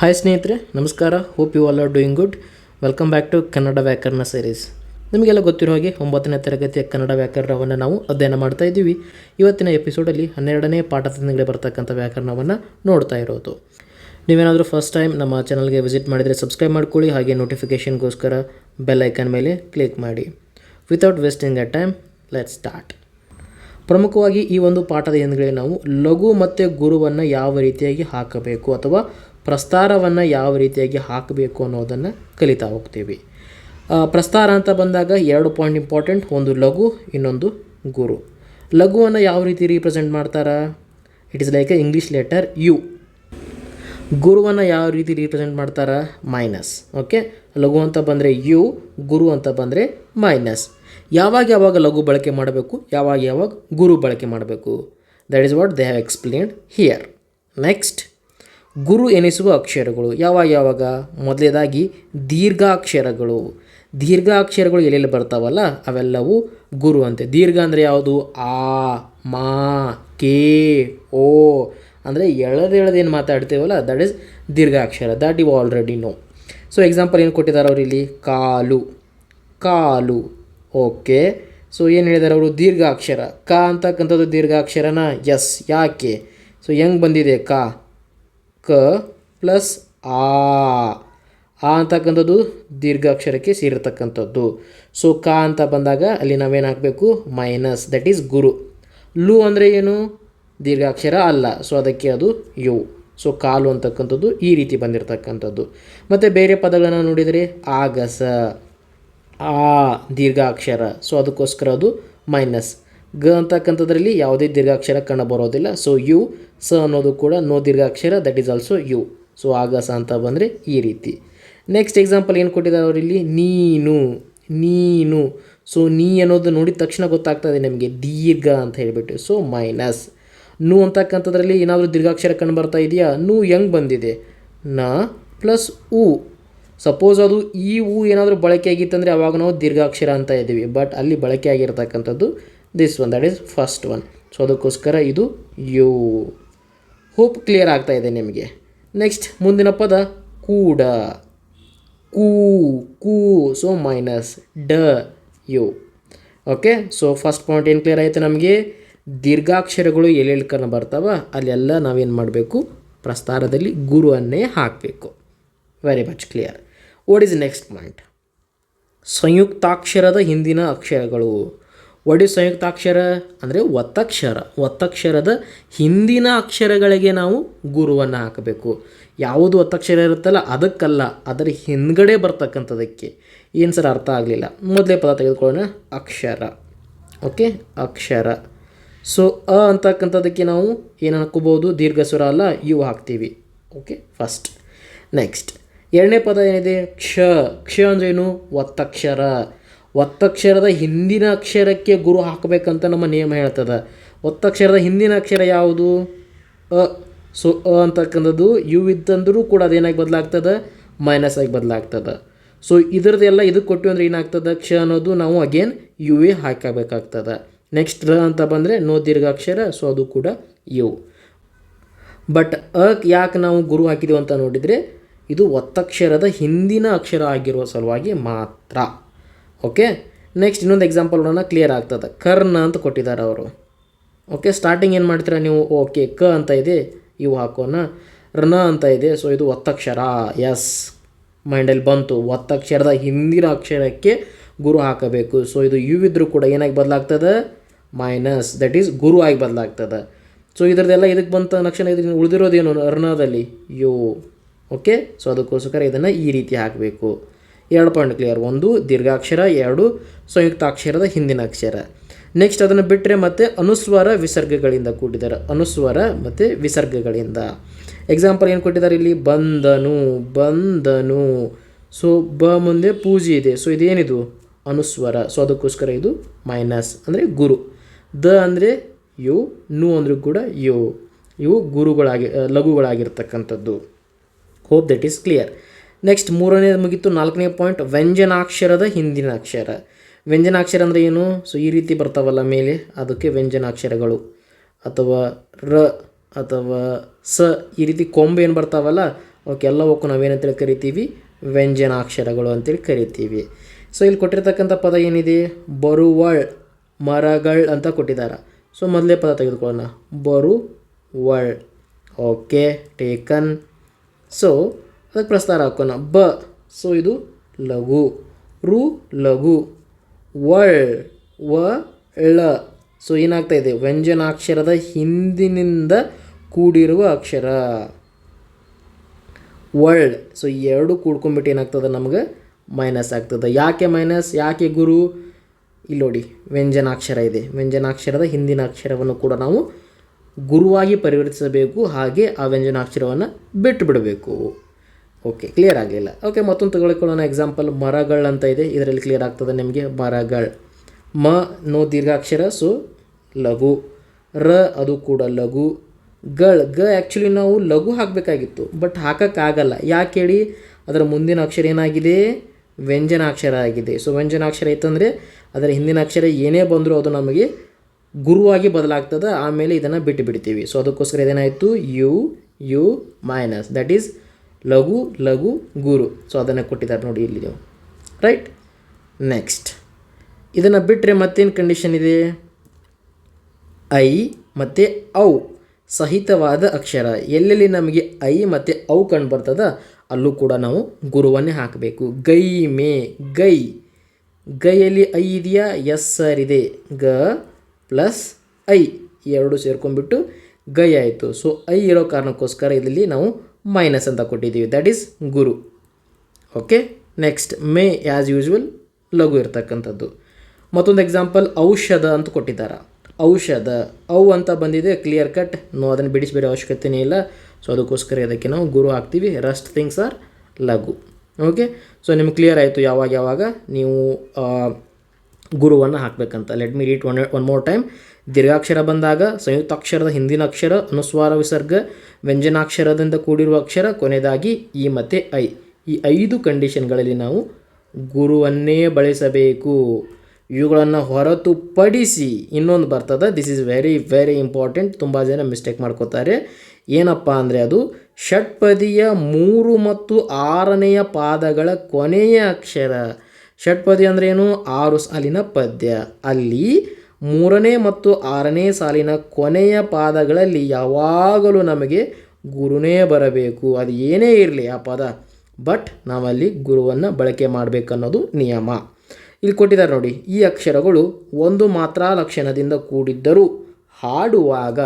Hi ಸ್ನೇಹಿತರೆ, ನಮಸ್ಕಾರ. Hope you all are doing good welcome back to Kannada ವ್ಯಾಕರಣ series ನಿಮಗೆಲ್ಲ ಗೊತ್ತಿರೋ ಹಾಗೆ ಒಂಬತ್ತನೇ ತರಗತಿಯ ಕನ್ನಡ ವ್ಯಾಕರಣವನ್ನು ನಾವು ಅಧ್ಯಯನ ಮಾಡ್ತಾ ಇದ್ದೀವಿ. ಇವತ್ತಿನ ಎಪಿಸೋಡಲ್ಲಿ ಹನ್ನೆರಡನೇ ಪಾಠದಿಂದ ಬರ್ತಕ್ಕಂಥ ವ್ಯಾಕರಣವನ್ನು ನೋಡ್ತಾ ಇರೋದು. ನೀವೇನಾದರೂ ಫಸ್ಟ್ ಟೈಮ್ ನಮ್ಮ ಚಾನಲ್ಗೆ ವಿಸಿಟ್ ಮಾಡಿದರೆ ಸಬ್ಸ್ಕ್ರೈಬ್ ಮಾಡ್ಕೊಳ್ಳಿ, ಹಾಗೆ ನೋಟಿಫಿಕೇಷನ್ಗೋಸ್ಕರ ಬೆಲ್ ಐಕನ್ ಮೇಲೆ ಕ್ಲಿಕ್ ಮಾಡಿ. Without wasting a time let start ಪ್ರಮುಖವಾಗಿ ಈ ಒಂದು ಪಾಠದ ಹಿಂದ್ಗಡೆ ನಾವು ಲಘು ಮತ್ತು ಗುರುವನ್ನು ಯಾವ ರೀತಿಯಾಗಿ ಹಾಕಬೇಕು ಅಥವಾ ಪ್ರಸ್ತಾರವನ್ನು ಯಾವ ರೀತಿಯಾಗಿ ಹಾಕಬೇಕು ಅನ್ನೋದನ್ನು ಕಲಿತಾ ಹೋಗ್ತೀವಿ. ಪ್ರಸ್ತಾರ ಅಂತ ಬಂದಾಗ ಎರಡು ಪಾಯಿಂಟ್ ಇಂಪಾರ್ಟೆಂಟ್ ಒಂದು ಲಘು, ಇನ್ನೊಂದು ಗುರು. ಲಘುವನ್ನು ಯಾವ ರೀತಿ ರೀಪ್ರೆಸೆಂಟ್ ಮಾಡ್ತಾರೆ? It is like a English letter U ಗುರುವನ್ನು ಯಾವ ರೀತಿ ರೀಪ್ರೆಸೆಂಟ್ ಮಾಡ್ತಾರ? ಮೈನಸ್ ಓಕೆ ಲಘು ಅಂತ ಬಂದರೆ ಯು ಗುರು ಅಂತ ಬಂದರೆ ಮೈನಸ್ ಯಾವಾಗ ಯಾವಾಗ ಲಘು ಬಳಕೆ ಮಾಡಬೇಕು? ಯಾವಾಗ ಯಾವಾಗ ಗುರು ಬಳಕೆ ಮಾಡಬೇಕು? That is what they have explained here next ಗುರು ಎನಿಸುವ ಅಕ್ಷರಗಳು. ಯಾವ ಯಾವಾಗ? ಮೊದಲೇದಾಗಿ ದೀರ್ಘಾಕ್ಷರಗಳು. ದೀರ್ಘಾಕ್ಷರಗಳು ಎಲ್ಲೆಲ್ಲಿ ಬರ್ತಾವಲ್ಲ? ಅವೆಲ್ಲವೂ ಗುರು ಅಂತೆ. ದೀರ್ಘ ಅಂದರೆ ಯಾವುದು? ಆ, ಮಾ, ಕೆ, ಓ. ಅಂದರೆ ಏನು ಮಾತಾಡ್ತೀವಲ್ಲ? That is ದೀರ್ಘಾಕ್ಷರ. That you already know so example ಏನು ಕೊಟ್ಟಿದ್ದಾರೆ ಅವರು ಇಲ್ಲಿ ಕಾಲು. ಕಾಲು. ಓಕೆ ಸೊ ಏನು ಹೇಳಿದ್ದಾರೆ ಅವರು? ದೀರ್ಘಾಕ್ಷರ. ಕ ಅಂತಕ್ಕಂಥದ್ದು ದೀರ್ಘಾಕ್ಷರನ? ಎಸ್ ಯಾಕೆ? ಸೊ ಹೆಂಗೆ ಬಂದಿದೆ? ಕ. ಕ ಪ್ಲಸ್ ಆ. ಆ ಅಂತಕ್ಕಂಥದ್ದು ದೀರ್ಘಾಕ್ಷರಕ್ಕೆ ಸೇರಿರ್ತಕ್ಕಂಥದ್ದು. ಸೊ ಕ ಅಂತ ಬಂದಾಗ ಅಲ್ಲಿ ನಾವೇನು ಹಾಕಬೇಕು? ಮೈನಸ್ ದಟ್ ಈಸ್ ಗುರು. ಲು ಅಂದರೆ ಏನು? ದೀರ್ಘಾಕ್ಷರ ಅಲ್ಲ. ಸೊ ಅದಕ್ಕೆ ಅದು ಯು. ಸೊ ಕಾಲು ಅಂತಕ್ಕಂಥದ್ದು ಈ ರೀತಿ ಬಂದಿರತಕ್ಕಂಥದ್ದು. ಮತ್ತು ಬೇರೆ ಪದಗಳನ್ನು ನೋಡಿದರೆ ಆಗಸ, ಆ, ದೀರ್ಘಾಕ್ಷರ. ಸೊ ಅದಕ್ಕೋಸ್ಕರ ಅದು ಮೈನಸ್. ಗ ಅಂತಕ್ಕಂಥದ್ರಲ್ಲಿ ಯಾವುದೇ ದೀರ್ಘಾಕ್ಷರ ಕಂಡು ಬರೋದಿಲ್ಲ. ಸೊ ಯು, ಸ ಅನ್ನೋದು ಕೂಡ no ದೀರ್ಘಾಕ್ಷರ that is also U. So ಆಗ ಸ ಅಂತ ಬಂದರೆ ಈ ರೀತಿ. ನೆಕ್ಸ್ಟ್ ಎಕ್ಸಾಂಪಲ್ ಏನು ಕೊಟ್ಟಿದ್ದಾರೆ ಅವರಿಲ್ಲಿ? ನೀನು ನೀನು. ಸೊ ನೀ ಅನ್ನೋದು ನೋಡಿದ ತಕ್ಷಣ ಗೊತ್ತಾಗ್ತದೆ ನಿಮಗೆ, ದೀರ್ಘ ಅಂತ ಹೇಳಿಬಿಟ್ಟು. ಸೊ ಮೈನಸ್ ನು ಅಂತಕ್ಕಂಥದ್ರಲ್ಲಿ ಏನಾದರೂ ದೀರ್ಘಾಕ್ಷರ ಕಂಡು ಬರ್ತಾ ಇದೆಯಾ? ನು ಹೆಂಗೆ ಬಂದಿದೆ? ನ ಪ್ಲಸ್ ಉ. ಸಪೋಸ್ ಅದು ಈ ಹೂ ಏನಾದರೂ ಬಳಕೆ ಆಗಿತ್ತಂದರೆ ಅವಾಗ ನಾವು ದೀರ್ಘಾಕ್ಷರ ಅಂತ ಇದ್ದೀವಿ. ಬಟ್ ಅಲ್ಲಿ ಬಳಕೆ ಆಗಿರ್ತಕ್ಕಂಥದ್ದು this one that is first one so ಅದಕ್ಕೋಸ್ಕರ ಇದು ಯು. ಹೋಪ್ ಕ್ಲಿಯರ್ ಆಗ್ತಾ ಇದೆ ನಿಮಗೆ. ನೆಕ್ಸ್ಟ್ ಮುಂದಿನ ಪದ ಕೂಡ. ಕೂ ಕೂ ಸೊ ಮೈನಸ್ ಡ, U. Okay so first point ಏನು ಕ್ಲಿಯರ್ ಆಯಿತು ನಮಗೆ? ದೀರ್ಘಾಕ್ಷರಗಳು ಎಲ್ಲೆಲ್ಲಿ ಕಂಡು ಬರ್ತಾವ, ಅಲ್ಲೆಲ್ಲ ನಾವೇನು ಮಾಡಬೇಕು? ಪ್ರಸ್ತಾರದಲ್ಲಿ ಗುರುವನ್ನೇ ಹಾಕಬೇಕು. Very much clear what is next point ಸಂಯುಕ್ತಾಕ್ಷರದ ಹಿಂದಿನ ಅಕ್ಷರಗಳು. ಈಸ್ ಸಂಯುಕ್ತಾಕ್ಷರ ಅಂದರೆ ಒತ್ತಕ್ಷರ. ಒತ್ತಕ್ಷರದ ಹಿಂದಿನ ಅಕ್ಷರಗಳಿಗೆ ನಾವು ಗುರುವನ್ನು ಹಾಕಬೇಕು. ಯಾವುದು ಒತ್ತಕ್ಷರ ಇರುತ್ತಲ್ಲ ಅದಕ್ಕಲ್ಲ, ಅದರ ಹಿಂದ್ಗಡೆ ಬರ್ತಕ್ಕಂಥದಕ್ಕೆ. ಏನು ಸರ್ ಅರ್ಥ ಆಗಲಿಲ್ಲ? ಮೊದಲೇ ಪದ ತೆಗೆದುಕೊಳ್ಳೋಣ. ಅಕ್ಷರ. ಓಕೆ? ಅಕ್ಷರ. ಸೊ ಅ ಅಂತಕ್ಕಂಥದ್ದಕ್ಕೆ ನಾವು ಏನು ಹಾಕೋಬೋದು ದೀರ್ಘ ಸ್ವರ ಅಲ್ಲ, ಯು ಹಾಕ್ತೀವಿ. ಓಕೆ? ಫಸ್ಟ್ ನೆಕ್ಸ್ಟ್ ಎರಡನೇ ಪದ ಏನಿದೆ? ಕ್ಷ. ಕ್ಷ ಅಂದ್ರೇನು ಒತ್ತಕ್ಷರ. ಒತ್ತಕ್ಷರದ ಹಿಂದಿನ ಅಕ್ಷರಕ್ಕೆ ಗುರು ಹಾಕಬೇಕಂತ ನಮ್ಮ ನಿಯಮ ಹೇಳ್ತದೆ. ಒತ್ತಕ್ಷರದ ಹಿಂದಿನ ಅಕ್ಷರ ಯಾವುದು? ಅ, ಸೊ, ಅ ಅಂತಕ್ಕಂಥದ್ದು. ಯು ಇದ್ದಂದರೂ ಕೂಡ ಅದೇನಾಗಿ ಬದಲಾಗ್ತದೆ? ಮೈನಸ್ ಆಗಿ ಬದಲಾಗ್ತದೆ. ಸೊ ಇದರದೆಲ್ಲ ಇದಕ್ಕೆ ಕೊಟ್ಟು ಅಂದರೆ ಏನಾಗ್ತದೆ? ಕ್ಷ ಅನ್ನೋದು ನಾವು ಅಗೇನ್ ಯು ಎ ಹಾಕಬೇಕಾಗ್ತದೆ. ನೆಕ್ಸ್ಟ್ ರ ಅಂತ ಬಂದರೆ ನೋ ದೀರ್ಘಾಕ್ಷರ ಸೊ ಅದು ಕೂಡ ಯು. ಬಟ್ ಅ ಯಾಕೆ ನಾವು ಗುರು ಹಾಕಿದ್ದೀವಿ ಅಂತ ನೋಡಿದರೆ, ಇದು ಒತ್ತಕ್ಷರದ ಹಿಂದಿನ ಅಕ್ಷರ ಆಗಿರುವ ಸಲುವಾಗಿ ಮಾತ್ರ. ಓಕೆ ನೆಕ್ಸ್ಟ್ ಇನ್ನೊಂದು ಎಕ್ಸಾಂಪಲ್ ನೋಡೋಣ ಕ್ಲಿಯರ್ ಆಗ್ತದೆ. ಕರ್ನ ಅಂತ ಕೊಟ್ಟಿದ್ದಾರೆ ಅವರು. ಓಕೆ ಸ್ಟಾರ್ಟಿಂಗ್ ಏನು ಮಾಡ್ತೀರಾ ನೀವು? ಓಕೆ ಕ ಅಂತ ಇದೆ. ಇವು ಹಾಕೋಣ. ರನ ಅಂತ ಇದೆ. ಸೊ ಇದು ಒತ್ತಕ್ಷರ. ಎಸ್ ಮೈಂಡಲ್ಲಿ ಬಂತು. ಒತ್ತಕ್ಷರದ ಹಿಂದಿನ ಅಕ್ಷರಕ್ಕೆ ಗುರು ಹಾಕಬೇಕು. ಸೊ ಇದು ಯು ಇದ್ರೂ ಕೂಡ ಏನಾಗಿ ಬದಲಾಗ್ತದೆ? ಮೈನಸ್ ದಟ್ ಈಸ್ ಗುರು ಆಗಿ ಬದಲಾಗ್ತದೆ. ಸೊ ಇದರದೆಲ್ಲ ಇದಕ್ಕೆ ಬಂತ ಲಕ್ಷಣ? ಇದಕ್ಕೆ ಉಳಿದಿರೋದೇನು? ಅರ್ಣದಲ್ಲಿ ಯು. ಓಕೆ ಸೊ ಅದಕ್ಕೋಸ್ಕರ ಇದನ್ನು ಈ ರೀತಿ ಹಾಕಬೇಕು. ಎರಡು ಪಾಯಿಂಟ್ ಕ್ಲಿಯರ್ ಒಂದು, ದೀರ್ಘಾಕ್ಷರ. ಎರಡು, ಸಂಯುಕ್ತಾಕ್ಷರದ ಹಿಂದಿನ ಅಕ್ಷರ. ನೆಕ್ಸ್ಟ್ ಅದನ್ನು ಬಿಟ್ಟರೆ ಮತ್ತೆ ಅನುಸ್ವಾರ ವಿಸರ್ಗಗಳಿಂದ ಕೂಡಿದ್ದಾರೆ. ಅನುಸ್ವಾರ ಮತ್ತು ವಿಸರ್ಗಗಳಿಂದ. ಎಕ್ಸಾಂಪಲ್ ಏನು ಕೊಟ್ಟಿದ್ದಾರೆ ಇಲ್ಲಿ? ಬಂದನು ಬಂದನು ಸೊ ಬ ಮುಂದೆ ಪೂಜೆ ಇದೆ. ಸೊ ಇದೇನಿದು? ಅನುಸ್ವರ. ಸೊ ಅದಕ್ಕೋಸ್ಕರ ಇದು ಮೈನಸ್ ಅಂದರೆ ಗುರು. ದ ಅಂದರೆ ಯು, ನು ಅಂದರೂ ಕೂಡ ಯು. ಇವು ಗುರುಗಳಾಗಿ, ಲಘುಗಳಾಗಿರ್ತಕ್ಕಂಥದ್ದು. Hope that is clear next ಮೂರನೇ ಮುಗಿತು, ನಾಲ್ಕನೇ ಪಾಯಿಂಟ್ ವ್ಯಂಜನಾಕ್ಷರದ ಹಿಂದಿನ ಅಕ್ಷರ. ವ್ಯಂಜನಾಕ್ಷರ ಅಂದರೆ ಏನು? ಸೊ ಈ ರೀತಿ ಬರ್ತಾವಲ್ಲ ಮೇಲೆ, ಅದಕ್ಕೆ ವ್ಯಂಜನಾಕ್ಷರಗಳು. ಅಥವಾ ರ ಅಥವಾ ಸ, ಈ ರೀತಿ ಕೊಂಬೆ ಏನು ಬರ್ತಾವಲ್ಲ ಅವಕ್ಕೆಲ್ಲವಕ್ಕೂ ನಾವೇನಂತೇಳಿ ಕರಿತೀವಿ? ವ್ಯಂಜನಾಕ್ಷರಗಳು ಅಂತೇಳಿ ಕರಿತೀವಿ. ಸೊ ಇಲ್ಲಿ ಕೊಟ್ಟಿರ್ತಕ್ಕಂಥ ಪದ ಏನಿದೆ? ಬರುವಳ್, ಮರಗಳ್ ಅಂತ ಕೊಟ್ಟಿದ್ದಾರೆ. ಸೊ ಮೊದಲೇ ಪದ ತೆಗೆದುಕೊಳ್ಳೋಣ. ಬರುವಳ್. ಓಕೆ ಟೇಕನ್ ಸೊ ಅದಕ್ಕೆ ಪ್ರಸ್ತಾರ ಹಾಕೋಣ. ಬ. ಸೊ ಇದು ಲಘು. ರು ಲಘು. ವಳ್. ವ. ಳ ಸೊ ಏನಾಗ್ತಾ ಇದೆ? ವ್ಯಂಜನಾಕ್ಷರದ ಹಿಂದಿನಿಂದ ಕೂಡಿರುವ ಅಕ್ಷರ. ವಳ್. ಸೊ ಎರಡು ಕೂಡ್ಕೊಂಬಿಟ್ಟು ಏನಾಗ್ತದೆ ನಮಗೆ? ಮೈನಸ್ ಆಗ್ತದೆ. ಯಾಕೆ ಮೈನಸ್? ಯಾಕೆ ಗುರು? ಇಲ್ಲಿ ನೋಡಿ, ವ್ಯಂಜನಾಕ್ಷರ ಇದೆ. ವ್ಯಂಜನಾಕ್ಷರದ ಹಿಂದಿನ ಅಕ್ಷರವನ್ನು ಕೂಡ ನಾವು ಗುರುವಾಗಿ ಪರಿವರ್ತಿಸಬೇಕು. ಹಾಗೆ ಆ ವ್ಯಂಜನಾಕ್ಷರವನ್ನು ಬಿಟ್ಟು ಬಿಡಬೇಕು ಓಕೆ ಕ್ಲಿಯರ್ ಆಗಲಿಲ್ಲ. ಓಕೆ ಮತ್ತೊಂದು ತಗೊಳ್ಕೊಳ್ಳೋಣ ಎಕ್ಸಾಂಪಲ್ ಮರಗಳು ಅಂತ ಇದೆ. ಇದರಲ್ಲಿ ಕ್ಲಿಯರ್ ಆಗ್ತದೆ ನಿಮಗೆ ಮರಗಳು. ಮ, ನೋ ದೀರ್ಘಾಕ್ಷರ, ಸೊ, ಲಘು. ರ, ಅದು ಕೂಡ ಲಘು. ಗಳ್, ಗ ಆ್ಯಕ್ಚುಲಿ ನಾವು ಲಘು ಹಾಕಬೇಕಾಗಿತ್ತು ಬಟ್ ಹಾಕೋಕ್ಕಾಗಲ್ಲ ಯಾಕೆ ಹೇಳಿ? ಅದರ ಮುಂದಿನ ಅಕ್ಷರ ಏನಾಗಿದೆ? ವ್ಯಂಜನಾಕ್ಷರ ಆಗಿದೆ. ಸೊ ವ್ಯಂಜನಾಕ್ಷರ ಇತ್ತಂದರೆ ಅದರ ಹಿಂದಿನ ಅಕ್ಷರ ಏನೇ ಬಂದರೂ ಅದು ನಮಗೆ ಗುರುವಾಗಿ ಬದಲಾಗ್ತದೆ. ಆಮೇಲೆ ಇದನ್ನು ಬಿಟ್ಟು ಬಿಡ್ತೀವಿ ಸೊ ಅದಕ್ಕೋಸ್ಕರ ಇದೇನಾಯಿತು U U minus that is ಲಘು ಲಘು, ಗುರು. ಸೊ ಅದನ್ನು ಕೊಟ್ಟಿದ್ದಾರೆ ನೋಡಿ ಇಲ್ಲಿ ನೀವು. ರೈಟ್ ನೆಕ್ಸ್ಟ್ ಇದನ್ನು ಬಿಟ್ಟರೆ ಮತ್ತೇನು ಕಂಡೀಷನ್ ಇದೆ? ಐ ಮತ್ತು ಔ. ಸಹಿತವಾದ ಅಕ್ಷರ. ಎಲ್ಲೆಲ್ಲಿ ನಮಗೆ ಐ ಮತ್ತು ಔ ಕಂಡು ಬರ್ತದ, ಅಲ್ಲೂ ಕೂಡ ನಾವು ಗುರುವನ್ನೇ ಹಾಕಬೇಕು. ಗೈ, ಮೇ, ಗೈ. ಗೈಯಲ್ಲಿ ಐ ಇದೆಯಾ? ಎಸ್ ಸರ್ ಇದೆ. ಗ ಪ್ಲಸ್ ಐ. ಎರಡು ಸೇರ್ಕೊಂಡ್ಬಿಟ್ಟು ಗೈ ಆಯಿತು. ಸೊ ಐ ಇರೋ ಕಾರಣಕ್ಕೋಸ್ಕರ ಇದರಲ್ಲಿ ನಾವು ಮೈನಸ್ ಅಂತ ಕೊಟ್ಟಿದ್ದೀವಿ. ದ್ಯಾಟ್ ಈಸ್ ಗುರು. ಓಕೆ ನೆಕ್ಸ್ಟ್ ಮೇ ಆ್ಯಸ್ ಯೂಶ್ವಲ್ ಲಘು ಇರ್ತಕ್ಕಂಥದ್ದು. ಮತ್ತೊಂದು ಎಕ್ಸಾಂಪಲ್ ಔಷಧ ಅಂತ ಕೊಟ್ಟಿದ್ದಾರೆ. ಔಷಧ. ಔ ಅಂತ ಬಂದಿದೆ ಕ್ಲಿಯರ್ ಕಟ್ ನೋ ಅದನ್ನು ಬಿಡಿಸಬೇಡ ಅವಶ್ಯಕತೆನೇ ಇಲ್ಲ. ಸೊ ಅದಕ್ಕೋಸ್ಕರ ಅದಕ್ಕೆ ನಾವು ಗುರು ಹಾಕ್ತೀವಿ. ರಸ್ಟ್ ಥಿಂಗ್ಸ್ ಆರ್ ಲಘು. ಓಕೆ ಸೊ ನಿಮ್ಗೆ ಕ್ಲಿಯರ್ ಆಯಿತು ಯಾವಾಗ ಯಾವಾಗ? ನೀವು ಗುರುವನ್ನು ಹಾಕಬೇಕಂತ. Let me repeat one one more time ದೀರ್ಘಾಕ್ಷರ ಬಂದಾಗ, ಸಂಯುಕ್ತಾಕ್ಷರದ ಹಿಂದಿನ ಅಕ್ಷರ, ಅನುಸ್ವಾರ ವಿಸರ್ಗ, ವ್ಯಂಜನಾಕ್ಷರದಿಂದ ಕೂಡಿರುವ ಅಕ್ಷರ, ಕೊನೆಯದಾಗಿ ಈ ಮತ್ತೆ ಐ. ಈ ಐದು ಕಂಡೀಷನ್ಗಳಲ್ಲಿ ನಾವು ಗುರುವನ್ನೇ ಬಳಸಬೇಕು. ಇವುಗಳನ್ನು ಹೊರತುಪಡಿಸಿ ಇನ್ನೊಂದು ಬರ್ತದೆ. This is very very important ತುಂಬ ಜನ ಮಿಸ್ಟೇಕ್ ಮಾಡ್ಕೋತಾರೆ. ಏನಪ್ಪ ಅಂದರೆ ಅದು ಷಟ್ಪದಿಯ ಮೂರು ಮತ್ತು ಆರನೆಯ ಪಾದಗಳ ಕೊನೆಯ ಅಕ್ಷರ. ಷಟ್ಪದಿ ಅಂದ್ರೆ ಏನು? ಆರು ಸಾಲಿನ ಪದ್ಯ. ಅಲ್ಲಿ ಮೂರನೇ ಮತ್ತು ಆರನೇ ಸಾಲಿನ ಕೊನೆಯ ಪಾದಗಳಲ್ಲಿ ಯಾವಾಗಲೂ ನಮಗೆ ಗುರುನೇ ಬರಬೇಕು. ಅದು ಏನೇ ಇರಲಿ ಆ ಪದ. ಬಟ್ ನಾವಲ್ಲಿ ಗುರುವನ್ನು ಬಳಕೆ ಮಾಡಬೇಕನ್ನೋದು ನಿಯಮ. ಇಲ್ಲಿ ಕೊಟ್ಟಿದ್ದಾರೆ ನೋಡಿ, ಈ ಅಕ್ಷರಗಳು ಒಂದು ಮಾತ್ರ ಲಕ್ಷಣದಿಂದ ಕೂಡಿದ್ದರೂ ಹಾಡುವಾಗ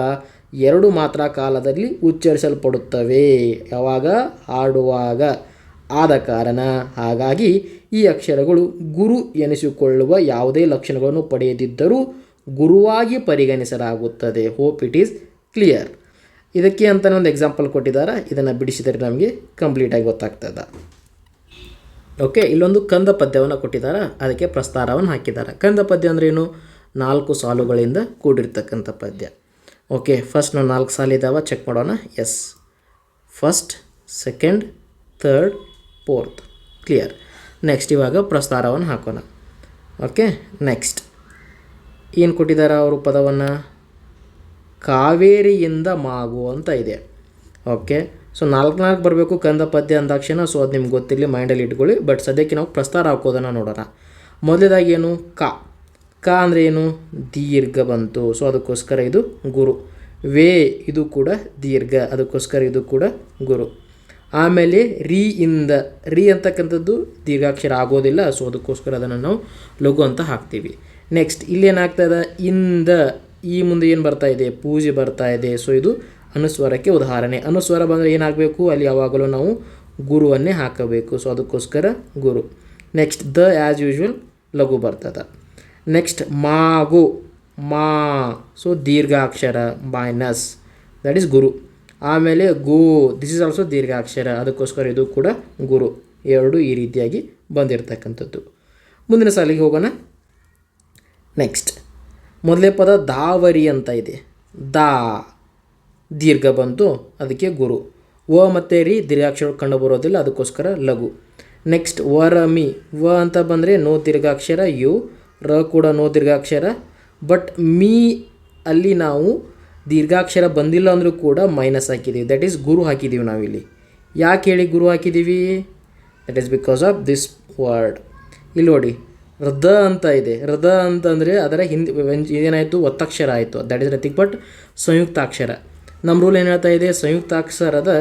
ಎರಡು ಮಾತ್ರ ಕಾಲದಲ್ಲಿ ಉಚ್ಚರಿಸಲ್ಪಡುತ್ತವೆ. ಯಾವಾಗ? ಹಾಡುವಾಗ. ಆದ ಕಾರಣ ಹಾಗಾಗಿ ಈ ಅಕ್ಷರಗಳು ಗುರು ಎನಿಸಿಕೊಳ್ಳುವ ಯಾವುದೇ ಲಕ್ಷಣಗಳನ್ನು ಪಡೆಯದಿದ್ದರೂ ಗುರುವಾಗಿ ಪರಿಗಣಿಸಲಾಗುತ್ತದೆ. ಹೋಪ್ ಇಟ್ ಈಸ್ ಕ್ಲಿಯರ್ ಇದಕ್ಕೆ ಅಂತಲೇ ಒಂದು ಎಕ್ಸಾಂಪಲ್ ಕೊಟ್ಟಿದ್ದಾರೆ. ಇದನ್ನು ಬಿಡಿಸಿದರೆ ನಮಗೆ ಕಂಪ್ಲೀಟಾಗಿ ಗೊತ್ತಾಗ್ತದೆ. ಓಕೆ ಇಲ್ಲೊಂದು ಕಂದ ಪದ್ಯವನ್ನು ಕೊಟ್ಟಿದ್ದಾರೆ. ಅದಕ್ಕೆ ಪ್ರಸ್ತಾರವನ್ನು ಹಾಕಿದ್ದಾರೆ. ಕಂದ ಪದ್ಯ ಅಂದ್ರೆ ಏನು? ನಾಲ್ಕು ಸಾಲುಗಳಿಂದ ಕೂಡಿರ್ತಕ್ಕಂಥ ಪದ್ಯ. ಓಕೆ ಫಸ್ಟ್ ನಾವು ನಾಲ್ಕು ಸಾಲು ಚೆಕ್ ಮಾಡೋಣ. Yes first second third fourth clear next ಇವಾಗ ಪ್ರಸ್ತಾರವನ್ನು ಹಾಕೋಣ. ಓಕೆ ನೆಕ್ಸ್ಟ್ ಏನು ಕೊಟ್ಟಿದ್ದಾರೆ ಅವರು ಪದವನ್ನು? ಕಾವೇರಿಯಿಂದ ಮಾಗು ಅಂತ ಇದೆ. ಓಕೆ ಸೊ ನಾಲ್ಕು ನಾಲ್ಕು ಬರಬೇಕು ಕಂದ ಪದ್ಯ ಅಂದಾಕ್ಷಣ. ಸೊ ಅದು ನಿಮ್ಗೆ ಗೊತ್ತಿರಲಿ ಮೈಂಡಲ್ಲಿ ಇಟ್ಕೊಳ್ಳಿ. ಬಟ್ ಸದ್ಯಕ್ಕೆ ನಾವು ಪ್ರಸ್ತಾರ ಹಾಕೋದನ್ನು ನೋಡೋಣ. ಮೊದಲೇದಾಗಿ ಏನು? ಕ. ಕ ಅಂದರೆ ಏನು? ದೀರ್ಘ ಬಂತು. ಸೊ ಅದಕ್ಕೋಸ್ಕರ ಇದು ಗುರು. ವೇ, ಇದು ಕೂಡ ದೀರ್ಘ. ಅದಕ್ಕೋಸ್ಕರ ಇದು ಕೂಡ ಗುರು. ಆಮೇಲೆ ರೀ ಇಂದ, ರೀ ಅಂತಕ್ಕಂಥದ್ದು ದೀರ್ಘಾಕ್ಷರ ಆಗೋದಿಲ್ಲ ಸೊ ಅದಕ್ಕೋಸ್ಕರ ಅದನ್ನು ನಾವು ಲಘು ಅಂತ ಹಾಕ್ತೀವಿ. ನೆಕ್ಸ್ಟ್ ಇಲ್ಲೇನಾಗ್ತದೆ ಇಂದ? ಈ ಮುಂದೆ ಏನು ಬರ್ತಾ ಇದೆ? ಪೂಜೆ ಬರ್ತಾ ಇದೆ. ಸೊ ಇದು ಅನುಸ್ವರಕ್ಕೆ ಉದಾಹರಣೆ. ಅನುಸ್ವರ ಬಂದರೆ ಏನಾಗಬೇಕು? ಅಲ್ಲಿ ಯಾವಾಗಲೂ ನಾವು ಗುರುವನ್ನೇ ಹಾಕಬೇಕು. ಸೊ ಅದಕ್ಕೋಸ್ಕರ ಗುರು. ನೆಕ್ಸ್ಟ್ ದ ಆ್ಯಸ್ ಯೂಶ್ವಲ್ ಲಘು ಬರ್ತದೆ. ನೆಕ್ಸ್ಟ್ ಮಾಗು. ಮಾ. ಸೊ ದೀರ್ಘಾಕ್ಷರ ಮೈನಸ್ ದಟ್ ಈಸ್ ಗುರು. ಆಮೇಲೆ ಗೋ ದಿಸ್ ಇಸ್ ಆಲ್ಸೋ ದೀರ್ಘಾಕ್ಷರ. ಅದಕ್ಕೋಸ್ಕರ ಇದು ಕೂಡ ಗುರು. ಎರಡು ಈ ರೀತಿಯಾಗಿ ಬಂದಿರತಕ್ಕಂಥದ್ದು. ಮುಂದಿನ ಸಾಲಿಗೆ ಹೋಗೋಣ. ನೆಕ್ಸ್ಟ್ ಮೊದಲೇ ಪದ ದಾವರಿ ಅಂತ ಇದೆ. ದಾ, ದೀರ್ಘ ಬಂತು ಅದಕ್ಕೆ ಗುರು. ವ ಮತ್ತು ರೀ, ದೀರ್ಘಾಕ್ಷರ ಕಂಡು ಬರೋದಿಲ್ಲ, ಅದಕ್ಕೋಸ್ಕರ ಲಘು. ನೆಕ್ಸ್ಟ್ ವರಮಿ ವ ಅಂತ ಬಂದರೆ ನೋ ದೀರ್ಘಾಕ್ಷರ, ಯು. ರ ಕೂಡ ನೋ ದೀರ್ಘಾಕ್ಷರ. ಬಟ್ ಮೀ ಅಲ್ಲಿ ನಾವು ದೀರ್ಘಾಕ್ಷರ ಬಂದಿಲ್ಲ ಅಂದರೂ ಕೂಡ ಮೈನಸ್ ಹಾಕಿದ್ದೀವಿ ದಟ್ ಈಸ್ ಗುರು ಹಾಕಿದ್ದೀವಿ ನಾವಿಲ್ಲಿ. ಯಾಕೆ ಹೇಳಿ ಗುರು ಹಾಕಿದ್ದೀವಿ that is because of this word ಇಲ್ಲಿ ನೋಡಿ ಹೃದ ಅಂತ ಇದೆ. ಹೃದ ಅಂತಂದರೆ ಅದರ ಹಿಂದೆ ಏನಾಯಿತು? ಒತ್ತಕ್ಷರ ಆಯಿತು. ದಟ್ ಇಸ್ ನಥಿಂಗ್ ಬಟ್ ಸಂಯುಕ್ತಾಕ್ಷರ. ನಮ್ಮ ರೂಲ್ ಏನು ಹೇಳ್ತಾ ಇದೆ? ಸಂಯುಕ್ತಾಕ್ಷರದ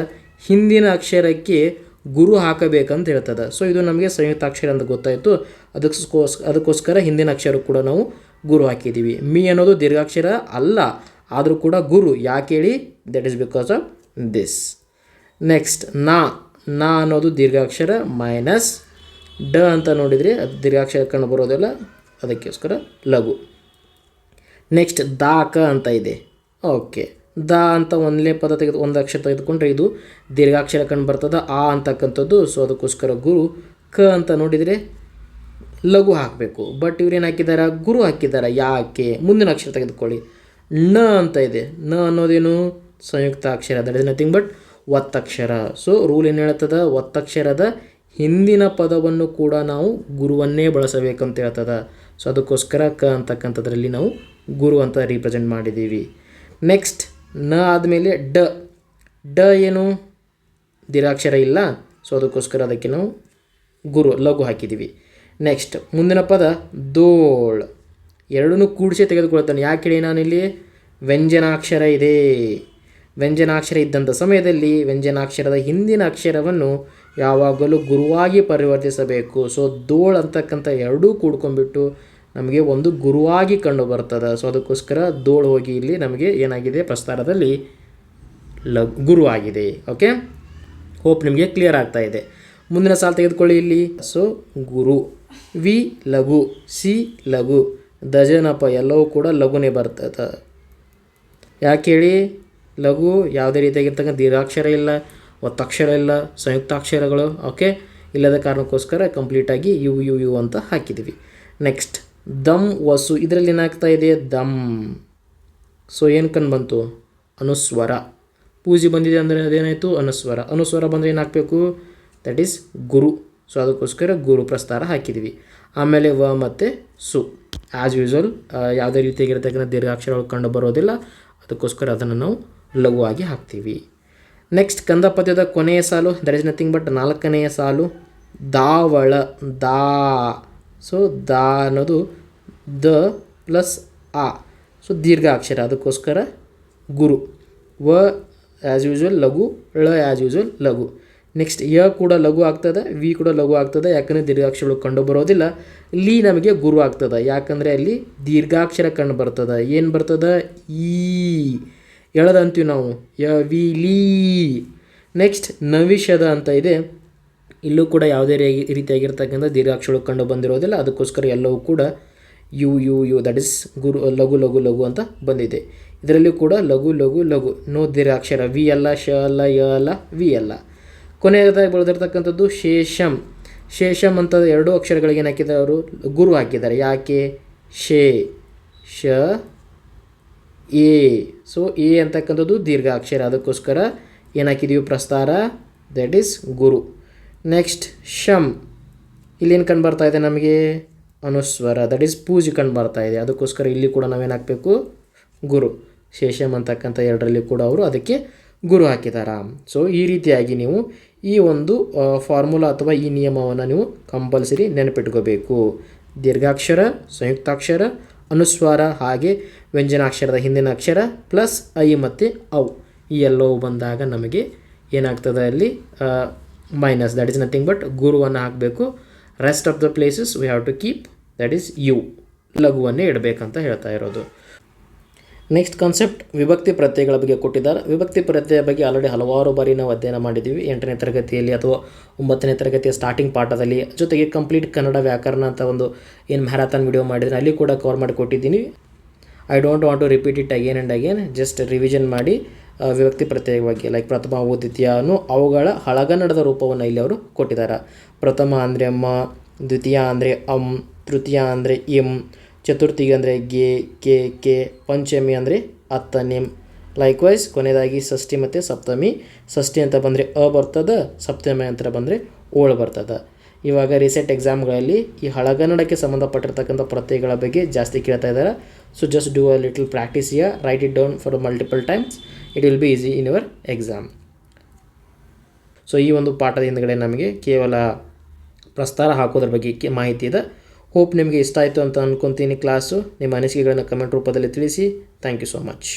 ಹಿಂದಿನ ಅಕ್ಷರಕ್ಕೆ ಗುರು ಹಾಕಬೇಕಂತ ಹೇಳ್ತದೆ. ಸೊ ಇದು ನಮಗೆ ಸಂಯುಕ್ತಾಕ್ಷರ ಅಂತ ಗೊತ್ತಾಯಿತು. ಅದಕ್ಕೋಸ್, ಅದಕ್ಕೋಸ್ಕರ ಹಿಂದಿನ ಅಕ್ಷರ ಕೂಡ ನಾವು ಗುರು ಹಾಕಿದ್ದೀವಿ ಮಿ ಅನ್ನೋದು ದೀರ್ಘಾಕ್ಷರ ಅಲ್ಲ. ಆದರೂ ಕೂಡ ಗುರು, ಯಾಕೆ ಹೇಳಿ? That is because of this next ನಾ. ನಾ ಅನ್ನೋದು ದೀರ್ಘಾಕ್ಷರ ಮೈನಸ್ ಡ ಅಂತ ನೋಡಿದರೆ ಅದು ದೀರ್ಘಾಕ್ಷರ ಕಂಡು ಬರೋದಿಲ್ಲ, ಅದಕ್ಕೋಸ್ಕರ ಲಘು. ನೆಕ್ಸ್ಟ್ ದಾಕ ಅಂತ ಇದೆ. ಓಕೆ ದ ಅಂತ ಒಂದನೇ ಪದ ತೆಗೆದು, ಒಂದು ಅಕ್ಷರ ತೆಗೆದುಕೊಂಡ್ರೆ ಇದು ದೀರ್ಘಾಕ್ಷರ ಕಂಡು ಬರ್ತದೆ, ಆ ಅಂತಕ್ಕಂಥದ್ದು. ಸೊ ಅದಕ್ಕೋಸ್ಕರ ಗುರು, ಕ ಅಂತ ನೋಡಿದರೆ ಲಘು ಹಾಕಬೇಕು. ಬಟ್ ಇವ್ರೇನು ಹಾಕಿದ್ದಾರೆ ಗುರು ಹಾಕಿದ್ದಾರೆ ಯಾಕೆ? ಮುಂದಿನ ಅಕ್ಷರ ತೆಗೆದುಕೊಳ್ಳಿ. ನ ಅಂತ ಇದೆ. ನ ಅನ್ನೋದೇನು? ಸಂಯುಕ್ತ ಅಕ್ಷರ. ದಟ್ ಇಸ್ ನಥಿಂಗ್ ಬಟ್ ಒತ್ತಕ್ಷರ ಸೊ ರೂಲ್ ಏನು ಹೇಳ್ತದ? ಒತ್ತಕ್ಷರದ ಹಿಂದಿನ ಪದವನ್ನು ಕೂಡ ನಾವು ಗುರುವನ್ನೇ ಬಳಸಬೇಕಂತ ಹೇಳ್ತದ. ಸೊ ಅದಕ್ಕೋಸ್ಕರ ಕ ಅಂತಕ್ಕಂಥದ್ರಲ್ಲಿ ನಾವು ಗುರು ಅಂತ ರೀಪ್ರೆಸೆಂಟ್ ಮಾಡಿದ್ದೀವಿ. ನೆಕ್ಸ್ಟ್ನ ಆದಮೇಲೆ ಡ. ಡ ಏನು? ದಿರಾಕ್ಷರ ಇಲ್ಲ. ಸೊ ಅದಕ್ಕೋಸ್ಕರ ಅದಕ್ಕೆ ನಾವು ಗುರು, ಲಘು ಹಾಕಿದ್ದೀವಿ. ನೆಕ್ಸ್ಟ್ ಮುಂದಿನ ಪದ ದೋಳ್. ಎರಡನ್ನೂ ಕೂಡಿಸಿ ತೆಗೆದುಕೊಳ್ತಾನೆ ಯಾಕೆ ಹೇಳಿ ನಾನಿಲ್ಲಿ? ವ್ಯಂಜನಾಕ್ಷರ ಇದೆ. ವ್ಯಂಜನಾಕ್ಷರ ಇದ್ದಂಥ ಸಮಯದಲ್ಲಿ ವ್ಯಂಜನಾಕ್ಷರದ ಹಿಂದಿನ ಅಕ್ಷರವನ್ನು ಯಾವಾಗಲೂ ಗುರುವಾಗಿ ಪರಿವರ್ತಿಸಬೇಕು. ಸೊ ದೋಳ್ ಅಂತಕ್ಕಂಥ ಎರಡೂ ಕೂಡ್ಕೊಂಡ್ಬಿಟ್ಟು ನಮಗೆ ಒಂದು ಗುರುವಾಗಿ ಕಂಡು ಬರ್ತದೆ. ಸೊ ಅದಕ್ಕೋಸ್ಕರ ದೋಳ್ ಹೋಗಿ ಇಲ್ಲಿ ನಮಗೆ ಏನಾಗಿದೆ? ಪ್ರಸ್ತಾರದಲ್ಲಿ ಲ ಗುರು ಆಗಿದೆ ಓಕೆ ಹೋಪ್ ನಿಮಗೆ ಕ್ಲಿಯರ್ ಆಗ್ತಾ ಇದೆ. ಮುಂದಿನ ಸಾಲು ತೆಗೆದುಕೊಳ್ಳಿ ಇಲ್ಲಿ. ಸೊ ಗುರು. ವಿ, ಲಘು. ಸಿ, ಲಘು. ದಜನಪ ಎಲ್ಲವೂ ಕೂಡ ಲಘುನೇ ಬರ್ತದೆ. ಯಾಕೆ ಹೇಳಿ? ಲಘು ಯಾವುದೇ ರೀತಿಯಾಗಿರ್ತಕ್ಕಂಥ ದೀರ್ಘಾಕ್ಷರ ಇಲ್ಲ, ಒತ್ತಕ್ಷರ ಇಲ್ಲ, ಸಂಯುಕ್ತಾಕ್ಷರಗಳು ಓಕೆ ಇಲ್ಲದ ಕಾರಣಕ್ಕೋಸ್ಕರ ಕಂಪ್ಲೀಟಾಗಿ ಯು ಯು ಯು ಅಂತ ಹಾಕಿದ್ವಿ. ನೆಕ್ಸ್ಟ್ ದಮ್ ವಸು ಇದರಲ್ಲಿ ಏನಾಗ್ತಾ ಇದೆ? ದಮ್. ಸೊ ಏನು ಕಂಡು ಬಂತು? ಅನುಸ್ವರ. ಪೂಜೆ ಬಂದಿದೆ ಅಂದರೆ ಅದೇನಾಯಿತು? ಅನುಸ್ವರ. ಅನುಸ್ವರ ಬಂದರೆ ಏನಾಗಬೇಕು? That is Guru. ಸೊ ಅದಕ್ಕೋಸ್ಕರ ಗುರು ಪ್ರಸ್ತಾರ ಹಾಕಿದ್ದೀವಿ ಆಮೇಲೆ ವ ಮತ್ತು ಸು. ಆ್ಯಸ್ ಯೂಸ್ವಲ್ ಯಾವುದೇ ರೀತಿಯಾಗಿರ್ತಕ್ಕಂಥ ದೀರ್ಘಾಕ್ಷರಗಳು ಕಂಡು ಬರೋದಿಲ್ಲ ಅದಕ್ಕೋಸ್ಕರ ಅದನ್ನು ನಾವು ಲಘುವಾಗಿ ಹಾಕ್ತೀವಿ. ನೆಕ್ಸ್ಟ್ ಕಂದ ಪದ್ಯದ ಕೊನೆಯ ಸಾಲು ದರ್ ಇಸ್ ನಥಿಂಗ್ ಬಟ್ ನಾಲ್ಕನೆಯ ಸಾಲು, ದಾವಳ, ದಾ. ಸೊ ದಾ ಅನ್ನೋದು ದ ಪ್ಲಸ್ ಆ. ಸೊ ದೀರ್ಘ ಅಕ್ಷರ ಅದಕ್ಕೋಸ್ಕರ ಗುರು. ವ ಆ್ಯಸ್ ಯೂಸ್ವಲ್ ಲಘು, ಳ ಆ್ಯಸ್ ಯೂಸ್ವಲ್ ಲಘು. ನೆಕ್ಸ್ಟ್ ಯ ಕೂಡ ಲಘು ಆಗ್ತದೆ ವಿ ಕೂಡ ಲಘು ಆಗ್ತದೆ, ಯಾಕಂದರೆ ದೀರ್ಘಾಕ್ಷರಗಳು ಕಂಡು ಬರೋದಿಲ್ಲ. ಲಿ ನಮಗೆ ಗುರು ಆಗ್ತದೆ, ಯಾಕಂದರೆ ಅಲ್ಲಿ ದೀರ್ಘಾಕ್ಷರ ಕಂಡು ಬರ್ತದೆ. ಏನು ಬರ್ತದೆ? ಈ ಎಳದಂತೀವಿ ನಾವು. ಯ, ವಿ, ಲೀ. ನೆಕ್ಸ್ಟ್ ನವಿಷದ ಅಂತ ಇದೆ. ಇಲ್ಲೂ ಕೂಡ ಯಾವುದೇ ರೀತಿಯಾಗಿರ್ತಕ್ಕಂಥ ದೀರ್ಘಾಕ್ಷರಗಳು ಕಂಡು ಬಂದಿರೋದಿಲ್ಲ. ಅದಕ್ಕೋಸ್ಕರ ಎಲ್ಲವೂ ಕೂಡ U U U that is ಗುರು, ಲಘು ಲಘು ಲಘು ಅಂತ ಬಂದಿದೆ. ಇದರಲ್ಲಿ ಕೂಡ ಲಘು ಲಘು ಲಘು. ನೋ ದೀರ್ಘಾಕ್ಷರ. ವಿ ಅಲ್ಲ, ಶ ಅಲ್ಲ, ಯ ಅಲ್ಲ ವಿ ಅಲ್ಲ. ಕೊನೆಯದಾಗಿ ಬೆಳೆದಿರ್ತಕ್ಕಂಥದ್ದು ಶೇಷಂ. ಶೇಷಂ ಅಂತ ಎರಡು ಅಕ್ಷರಗಳಿಗೆ ಏನು ಅವರು? ಗುರು ಹಾಕಿದ್ದಾರೆ. ಯಾಕೆ? ಶೇ, ಶ, ಎ. ಸೊ ಎ ಅಂತಕ್ಕಂಥದ್ದು ದೀರ್ಘ ಅಕ್ಷರ. ಅದಕ್ಕೋಸ್ಕರ ಏನಾಕಿದೀವಿ ಪ್ರಸ್ತಾರ. ದಟ್ ಈಸ್ ಗುರು. ನೆಕ್ಸ್ಟ್ ಶಮ್ ಇಲ್ಲೇನು ಕಂಡು ಬರ್ತಾ ಇದೆ ನಮಗೆ? ಅನುಸ್ವರ. ದಟ್ ಈಸ್ ಪೂಜೆ ಕಂಡು ಬರ್ತಾ ಇದೆ. ಅದಕ್ಕೋಸ್ಕರ ಇಲ್ಲಿ ಕೂಡ ನಾವೇನು ಹಾಕಬೇಕು? ಗುರು. ಶೇಷಮ್ ಅಂತಕ್ಕಂಥ ಎರಡರಲ್ಲಿ ಕೂಡ ಅವರು ಅದಕ್ಕೆ ಗುರು ಹಾಕಿದಾರ. ಸೊ ಈ ರೀತಿಯಾಗಿ ನೀವು ಈ ಒಂದು ಫಾರ್ಮುಲಾ ಅಥವಾ ಈ ನಿಯಮವನ್ನು ನೀವು ಕಂಪಲ್ಸರಿ ನೆನಪಿಟ್ಕೋಬೇಕು. ದೀರ್ಘಾಕ್ಷರ, ಸಂಯುಕ್ತಾಕ್ಷರ, ಅನುಸ್ವಾರ ಹಾಗೆ ವ್ಯಂಜನಾಕ್ಷರದ ಹಿಂದಿನ ಅಕ್ಷರ ಪ್ಲಸ್ ಐ ಮತ್ತು ಔ. ಈ ಎಲ್ಲವೂ ಬಂದಾಗ ನಮಗೆ ಏನಾಗ್ತದೆ ಅಲ್ಲಿ? Minus that is nothing but ಗುರುವನ್ನು ಹಾಕಬೇಕು. Rest of the places we have to keep that is U ಲಘುವನ್ನೇ ಇಡಬೇಕಂತ ಹೇಳ್ತಾ ಇರೋದು. ನೆಕ್ಸ್ಟ್ ಕಾನ್ಸೆಪ್ಟ್ ವಿಭಕ್ತಿ ಪ್ರತ್ಯಯಗಳ ಬಗ್ಗೆ ಕೊಟ್ಟಿದ್ದಾರೆ. ವಿಭಕ್ತಿ ಪ್ರತ್ಯಯ ಬಗ್ಗೆ ಆಲ್ರೆಡಿ ಹಲವಾರು ಬಾರಿ ನಾವು ಅಧ್ಯಯನ ಮಾಡಿದ್ದೀವಿ. ಎಂಟನೇ ತರಗತಿಯಲ್ಲಿ ಅಥವಾ ಒಂಬತ್ತನೇ ತರಗತಿಯ ಸ್ಟಾರ್ಟಿಂಗ್ ಪಾಠದಲ್ಲಿ. ಜೊತೆಗೆ ಕಂಪ್ಲೀಟ್ ಕನ್ನಡ ವ್ಯಾಕರಣ ಅಂತ ಒಂದು ಏನು ಮ್ಯಾರಥಾನ್ ವಿಡಿಯೋ ಮಾಡಿದ್ರೆ ಅಲ್ಲಿ ಕೂಡ ಕವರ್ ಮಾಡಿ ಕೊಟ್ಟಿದ್ದೀನಿ. I don't want to repeat it again and again just revision ಮಾಡಿ ವಿಭಕ್ತಿ ಪ್ರತ್ಯಯ ಲೈಕ್ ಪ್ರಥಮ ದ್ವಿತೀಯನು ಅವುಗಳ ಹಳಗನ್ನಡದ ರೂಪವನ್ನು ಇಲ್ಲಿ ಅವರು ಕೊಟ್ಟಿದ್ದಾರೆ. ಪ್ರಥಮ ಅಂದರೆ ಅಮ್ಮ ದ್ವಿತೀಯ ಅಂದರೆ ಅಂ, ತೃತೀಯ ಅಂದರೆ ಇಂ ಚತುರ್ಥಿಗೆ ಅಂದರೆ ಗೆ, ಕೆ ಕೆ, ಪಂಚಮಿ ಅಂದರೆ ಹತ್ತನೇ. ಲೈಕ್ವೈಸ್ ಕೊನೆಯದಾಗಿ ಷಷ್ಠಿ ಮತ್ತು ಸಪ್ತಮಿ. ಷಷ್ಠಿ ಅಂತ ಬಂದರೆ ಅ ಬರ್ತದೆ, ಸಪ್ತಮಿ ಅಂತ ಬಂದರೆ ಓಳು ಬರ್ತದೆ. ಇವಾಗ ರೀಸೆಂಟ್ ಎಕ್ಸಾಮ್ಗಳಲ್ಲಿ ಈ ಹಳಗನ್ನಡಕ್ಕೆ ಸಂಬಂಧಪಟ್ಟಿರ್ತಕ್ಕಂಥ ಪ್ರತ್ಯಯಗಳ ಬಗ್ಗೆ ಜಾಸ್ತಿ ಕೇಳ್ತಾ ಇದ್ದಾರೆ so just do a little practice here write it down for multiple times it will be easy in your exam so ಈ ಒಂದು ಪಾಠದ ಹಿಂದ್ಗಡೆ ನಮಗೆ ಕೇವಲ ಪ್ರಸ್ತಾರ ಹಾಕೋದ್ರ ಬಗ್ಗೆ ಮಾಹಿತಿ ಇದೆ. ಹೋಪ್ ನಿಮಗೆ ಇಷ್ಟ ಆಯಿತು ಅಂತ ಅಂದ್ಕೊತೀನಿ ಕ್ಲಾಸು ನಿಮ್ಮ ಅನಿಸಿಕೆಗಳನ್ನು ಕಮೆಂಟ್ ರೂಪದಲ್ಲಿ ತಿಳಿಸಿ. Thank you so much